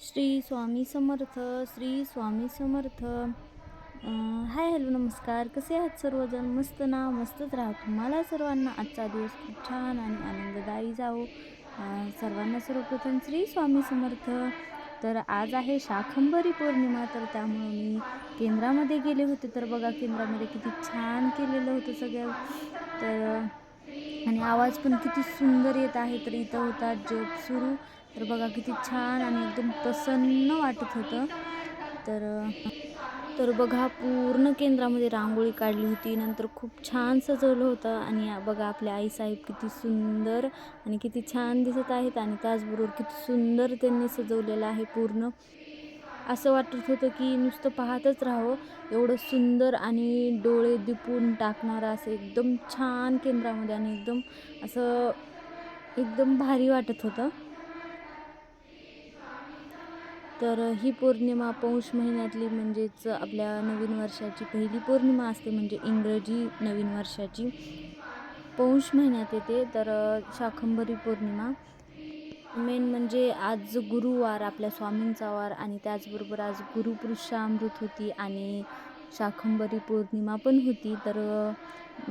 Shri Swami Samarth Shri Swami Samarth. Hi hello नमस्कार. कसे आहात सर्वजण? मस्त ना? मस्तच राहा तुम्हाला सर्वांना. आजचा दिवस खूप छान आणि आनंददायी जावो. सर्वांना सर्वप्रथम श्री स्वामी समर्थ. तर आज आहे शाखंभरी पौर्णिमा तर त्यामुळे मी केंद्रामध्ये गेले होते. तर बघा केंद्रामध्ये किती छान केलेलं होतं सगळं. तर आणि आवाज पण किती सुंदर येत आहे तर इथं होता जप सुरू. तर बघा किती छान आणि एकदम प्रसन्न वाटत होतं. तर तर बघा पूर्ण केंद्रामध्ये रांगोळी काढली होती. नंतर खूप छान सजवलं होतं. आणि बघा आपले आईसाहेब किती सुंदर आणि किती छान दिसत आहेत. आणि त्याचबरोबर किती सुंदर त्यांनी सजवलेलं आहे पूर्ण. असं वाटत होतं की नुसतं पाहतच राहावं. एवढं सुंदर आणि डोळे दिपून टाकणारं असं एकदम छान केंद्रामध्ये आणि एकदम असं एकदम भारी वाटत होतं. तर ही पौर्णिमा पौष महिन्यातली म्हणजेच आपल्या नवीन वर्षाची पहिली पौर्णिमा असते म्हणजे इंग्रजी नवीन वर्षाची. पौष महिन्यात येते. तर शाखंभरी पौर्णिमा. मेन म्हणजे आज गुरुवार आपल्या स्वामींचा वार आणि त्याचबरोबर आज गुरुपुरुषामृत होती आणि शाखंबरी पौर्णिमा पण होती. तर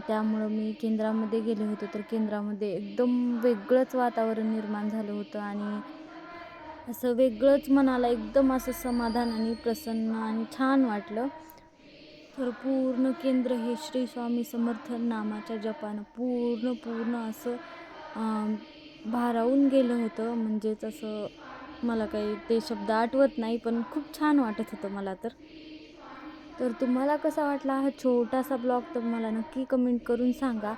त्यामुळं मी केंद्रामध्ये गेले होते. तर केंद्रामध्ये एकदम वेगळंच वातावरण निर्माण झालं होतं आणि असं वेगळंच मनाला एकदम असं समाधान आणि प्रसन्न आणि छान वाटलं. तर पूर्ण केंद्र हे श्री स्वामी समर्थ नामाच्या जपानं पूर्ण पूर्ण असं भारावून गेलं होतं. म्हणजेच असं मला काही ते शब्द आठवत नाही पण खूप छान वाटत होतं मला तर. तर तुम्हाला कसा वाटला हा छोटासा ब्लॉग? तर मला नक्की कमेंट करून सांगा.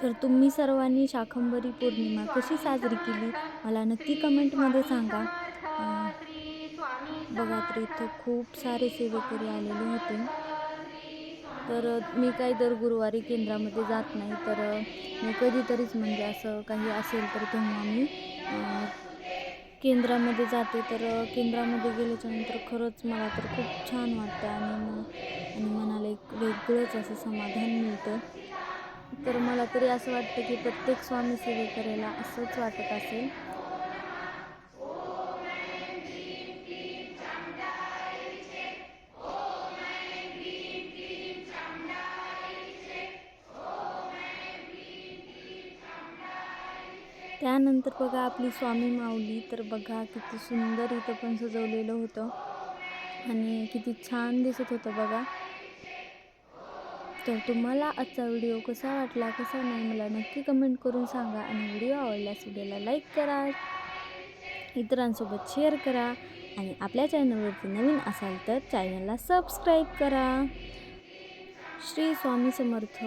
तर तुम्ही सर्वांनी शाखंबरी पौर्णिमा कशी साजरी केली? मला नक्की कमेंटमध्ये सांगा. बघा तर इथं खूप सारे सेवेकरी आलेले होते. तर मी काही दर गुरुवारी केंद्रामध्ये जात नाही. तर मी कधीतरीच म्हणजे असं काही असेल तर तेव्हा मी केंद्रामध्ये जाते. तर केंद्रामध्ये गेल्याच्यानंतर खरंच मला तर खूप छान वाटतं आणि मग आणि मनाला एक वेगळंच असं समाधान मिळतं. तर मला तरी असं वाटतं की प्रत्येक स्वामी सेवेकरेला असंच वाटत असेल. त्यानंतर बघा आपली स्वामी माऊली तर बघा किती सुंदर इथं पण सजवलेलं होतं. आणि किती छान दिसत होतं बघा. तर तुम्हाला आजचा व्हिडिओ कसा वाटला कसा नाही मला नक्की कमेंट करून सांगा. आणि व्हिडिओ आवडल्यास व्हिडिओला लाईक करा. इतरांसोबत शेअर करा. आणि आपल्या चॅनलवरती नवीन असाल तर चॅनलला सबस्क्राईब करा. श्री स्वामी समर्थ.